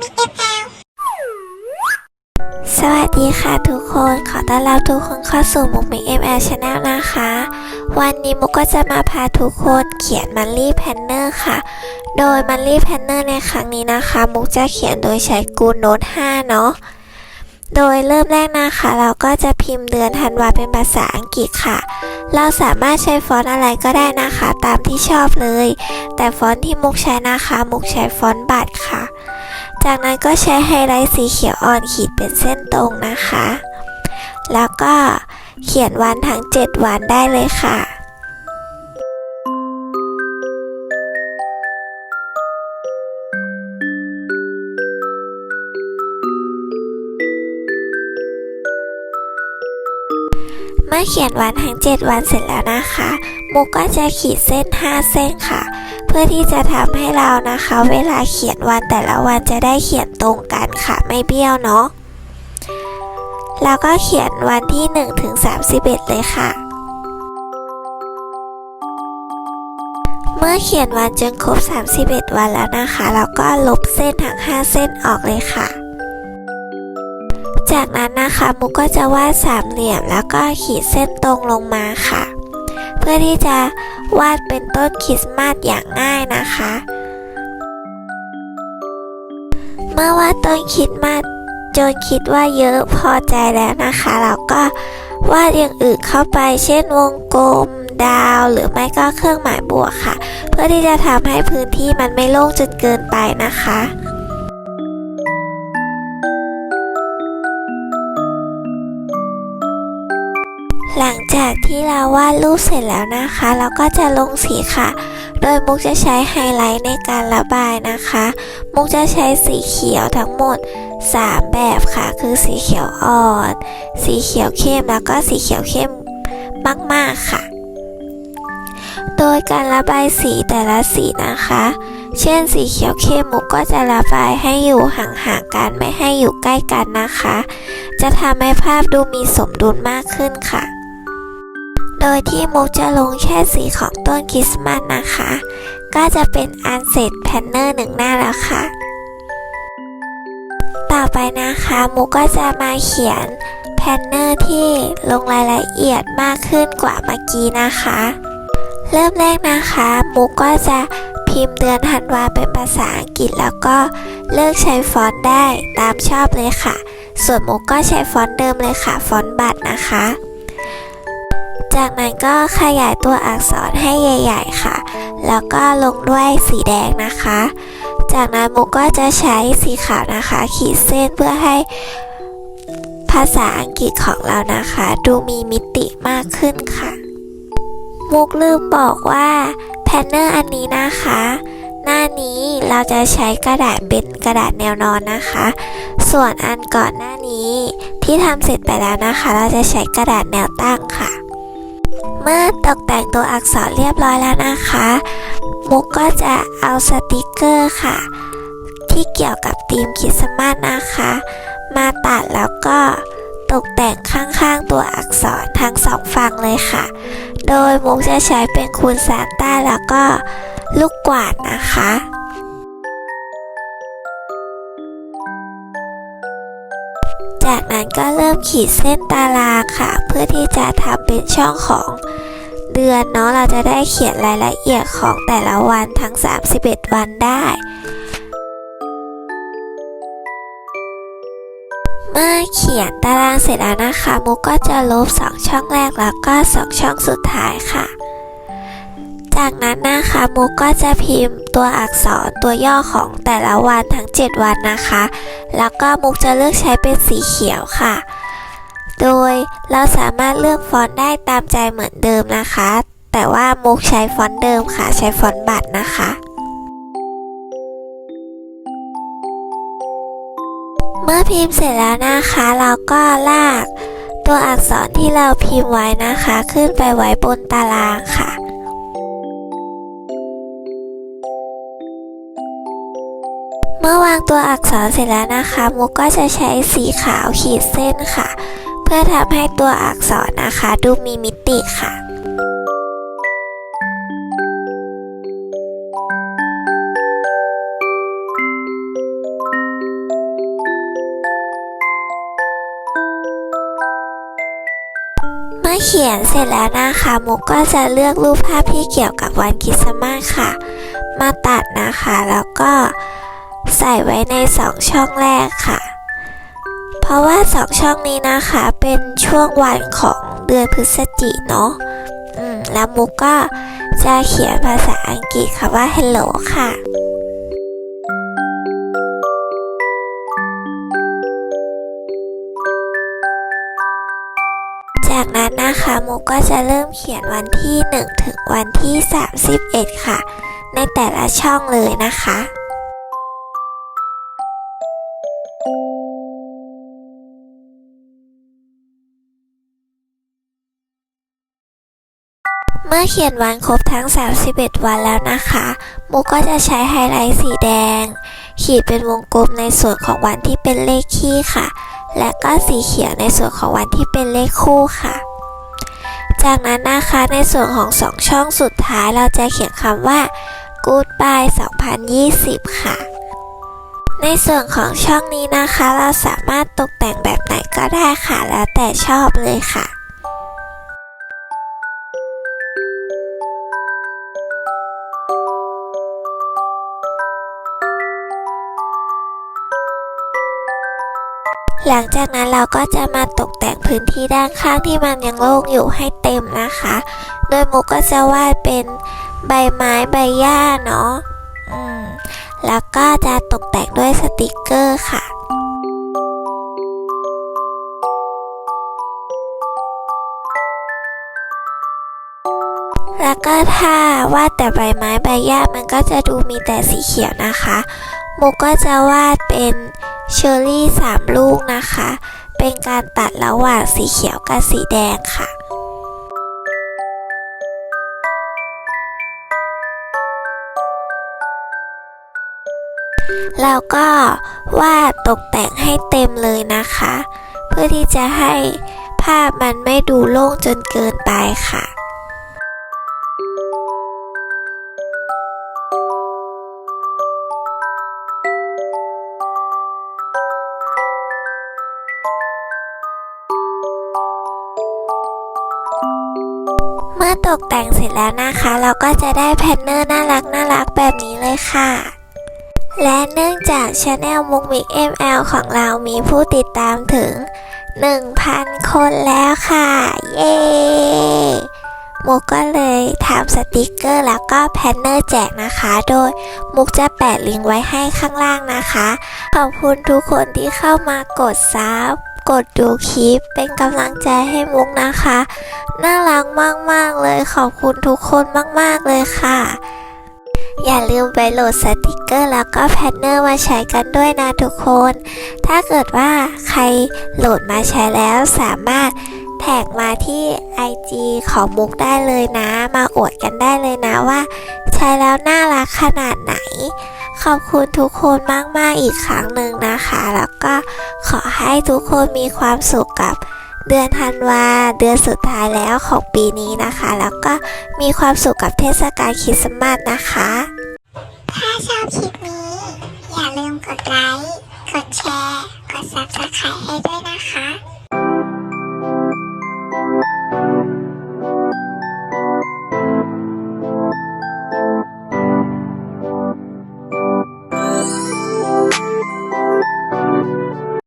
มิเอ็มแอลสวัสดีค่ะทุกคน ขอต้อนรับทุกคนเข้าสู่มุกมิก ML Channel นะคะ วันนี้มุกก็จะมาพาทุกคนเขียนมันลี่แพนเนอร์ค่ะ โดยมันลี่แพนเนอร์ในครั้งนี้นะคะ มุกจะเขียนโดยใช้กูโน้ต5เนาะ โดยเริ่มแรกนะคะ เราก็จะพิมพ์เดือนธันวาเป็นภาษาอังกฤษค่ะ เราสามารถใช้ฟอนต์อะไรก็ได้นะคะ ตามที่ชอบเลย แต่ฟอนต์ที่มุกใช้นะคะ มุกใช้ฟอนต์บัตรค่ะ จากนั้นก็ใช้ไฮไลท์สีเขียวอ่อนขีดเป็นเส้นตรงนะคะ แล้วก็เขียนวันทั้ง 7 วันได้เลยค่ะเมื่อเขียนวันทั้ง 7 วันเสร็จแล้วนะคะ มุกก็จะขีดเส้น 5 เส้นค่ะ เพื่อที่จะทำให้เรานะคะ เวลาเขียนวันแต่ละวันจะได้เขียนตรงกันค่ะ ไม่เบี้ยวเนาะแล้วก็เขียนวันที่1ถึง31 เลยค่ะ เมื่อเขียนวันจนครบ 31 วันแล้วนะคะเราก็ลบเส้นทั้ง 5 เส้นออกเลยค่ะ จากนั้นนะคะมุกก็จะวาดสามเหลี่ยมแล้วก็ขีดเส้นตรงลงมาค่ะ อที่จะวาดเป็นต้นคริสต์มาสอย่างง่ายนะคะ เมื่อวาดต้นคริสต์มาสจนคิดว่าเยอะพอใจแล้วนะคะ เราก็วาดอย่างอื่นเข้าไป เช่นวงกลมดาวหรือไม่ก็เครื่องหมายบวกค่ะ เพื่อที่จะทำให้พื้นที่มันไม่โล่งจนเกินไปนะคะ หลังจากที่เราวาดรูปเสร็จแล้วนะคะ เราก็จะลงสีค่ะ โดยมุกจะใช้ไฮไลท์ในการระบายนะคะ มุกจะใช้สีเขียวทั้งหมด 3 แบบค่ะ คือสีเขียวอ่อน สีเขียวเข้มแล้วก็สีเขียวเข้มมาก ๆ ค่ะ โดยการระบายสีแต่ละสีนะคะ เช่นสีเขียวเข้มมุกก็จะระบายให้อยู่ห่างๆกันไม่ให้อยู่ใกล้กันนะคะ จะทำให้ภาพดูมีสมดุลมากขึ้นค่ะ โดยที่มุกจะลงแค่สีของต้นคริสต์มาสนะคะ ก็จะเป็นอันเสร็จแพนเนอร์หนึ่งหน้าแล้วค่ะ ต่อไปนะคะมุกก็จะมาเขียนแพนเนอร์ที่ลงรายละเอียดมากขึ้นกว่าเมื่อกี้นะคะ เริ่มแรกนะคะมุกก็จะพิมพ์เดือนธันวาเป็นภาษาอังกฤษแล้วก็เลือกใช้ฟอนต์ได้ตามชอบเลยค่ะ ส่วนมุกก็ใช้ฟอนต์เดิมเลยค่ะ ฟอนต์บัตรนะคะ จากนั้นก็ขยายตัวอักษรให้ใหญ่ ๆ ค่ะ แล้วก็ลงด้วยสีแดงนะคะ จากนั้นมุกก็จะใช้สีขาวนะคะ ขีดเส้นเพื่อให้ภาษาอังกฤษของเรานะคะ ดูมีมิติมากขึ้นค่ะ มุกลืมบอกว่าแพนเนอร์อันนี้นะคะ หน้านี้เราจะใช้กระดาษเป็นกระดาษแนวนอนนะคะ ส่วนอันก่อนหน้านี้ที่ทำเสร็จไปแล้วนะคะ เราจะใช้กระดาษแนวตั้งค่ะ เมื่อตกแต่งตัวอักษรเรียบร้อยแล้วนะคะ มุกก็จะเอาสติกเกอร์ค่ะ ที่เกี่ยวกับธีมคริสต์มาสนะคะ มาตัดแล้วก็ตกแต่งข้างๆตัวอักษรทั้งสองฝั่งเลยค่ะ โดยมุกจะใช้เป็นคูณซานต้าแล้วก็ลูกกวาดนะคะ ก็เริ่มขีดเส้นตารางค่ะ เพื่อที่จะทำเป็นช่องของเดือนเนาะเราจะได้เขียนรายละเอียดของแต่ละวันทั้ง 31 วันได้ เมื่อเขียนตารางเสร็จแล้วนะคะ มุกก็จะลบ 2 ช่องแรกแล้วก็ 2 ช่องสุดท้ายค่ะ จากนั้นนะคะมุกก็จะพิมพ์ตัวอักษรตัวย่อของแต่ละวันทั้ง 7 วันนะคะ แล้วก็มุกจะเลือกใช้เป็นสีเขียวค่ะ โดยเราสามารถเลือกฟอนต์ได้ตามใจเหมือนเดิมนะคะ แต่ว่ามุกใช้ฟอนต์เดิมค่ะ ใช้ฟอนต์บัตรนะคะเมื่อพิมพ์เสร็จแล้วนะคะ เราก็ลาก ตัวอักษรที่เราพิมพ์ไว้นะคะ ขึ้นไปไว้บนตารางค่ะ เมื่อวางตัวอักษรเสร็จแล้วนะคะ มุกก็จะใช้สีขาวขีดเส้นค่ะ เพื่อทำให้ตัวอักษรนะคะ ดูมีมิติค่ะเมื่อเขียนเสร็จแล้วนะคะ มุกก็จะเลือกรูปภาพที่เกี่ยวกับวันคริสต์มาสค่ะ มาตัดนะคะแล้วก็ ใส่ไว้ในสองช่องแรกค่ะ เพราะว่าสองช่องนี้นะคะ เป็นช่วงวันของเดือนพฤศจิเนาะแล้วมุกก็จะเขียนภาษาอังกฤษคำว่า hello ค่ะจากนั้นนะคะมุกก็จะเริ่มเขียนวันที่ 1 ถึงวันที่ 31 ค่ะ ในแต่ละช่องเลยนะคะ มื่อเขียนวันครบทั้ง 31 วันแล้วนะคะ มุกก็จะใช้ไฮไลท์สีแดง ขีดเป็นวงกลมในส่วนของวันที่เป็นเลขคี่ค่ะ และก็สีเขียวในส่วนของวันที่เป็นเลขคู่ค่ะ จากนั้นนะคะในส่วนของสองช่องสุดท้ายเราจะเขียนคำว่า Goodbye 2020 ค่ะ ในส่วนของช่องนี้นะคะ เราสามารถตกแต่งแบบไหนก็ได้ค่ะ แล้วแต่ชอบเลยค่ะ หลังจากนั้นเราก็จะมาตกแต่งพื้นที่ด้านข้างที่มันยังโล่งอยู่ให้เต็มนะคะ โดยมุกก็จะวาดเป็นใบไม้ใบหญ้าเนาะแล้วก็จะตกแต่งด้วยสติกเกอร์ค่ะแล้วก็ถ้าวาดแต่ใบไม้ใบหญ้ามันก็จะดูมีแต่สีเขียวนะคะ มุกก็จะวาดเป็น เชอร์รี่สามลูกนะคะ เป็นการตัดระหว่างสีเขียวกับสีแดงค่ะแล้วก็วาดตกแต่งให้เต็มเลยนะคะ เพื่อที่จะให้ภาพมันไม่ดูโล่งจนเกินไปค่ะ มื่อตกแต่งเสร็จแล้วนะคะ เราก็จะได้แพนเนอร์น่ารักน่ารักแบบนี้เลยค่ะ และเนื่องจากช anel มุกมิก ML ของเรามีผู้ติดตามถึง 1,000 คนแล้วค่ะ เย้มุกก็เลยทำสติกเกอร์แล้วก็แพนเนอร์แจกนะคะ โดยมุกจะแปะลิงก์ไว้ให้ข้างล่างนะคะ ขอบคุณทุกคนที่เข้ามากดซับ กดดูคลิปเป็นกำลังใจให้มุกนะคะ น่ารักมาก ๆ เลยขอบคุณทุกคนมาก ๆ เลยค่ะ อย่าลืมไปโหลดสติกเกอร์แล้วก็แพนเนอร์มาใช้กันด้วยนะทุกคน ถ้าเกิดว่าใครโหลดมาใช้แล้วสามารถแท็กมาที่ IG ของมุกได้เลยนะ มาอวดกันได้เลยนะว่า ใช้แล้วน่ารักขนาดไหน ขอบคุณทุกคนมาก ๆ อีกครั้งหนึ่งนะคะ แล้วก็ขอให้ทุกคนมีความสุขกับเดือนธันวาเดือนสุดท้ายแล้วของปีนี้นะคะ แล้วก็มีความสุขกับเทศกาลคริสต์มาสนะคะ ถ้าชอบคลิปนี้ อย่าลืมกดไลค์ กดแชร์ กด subscribe ให้ด้วยนะคะ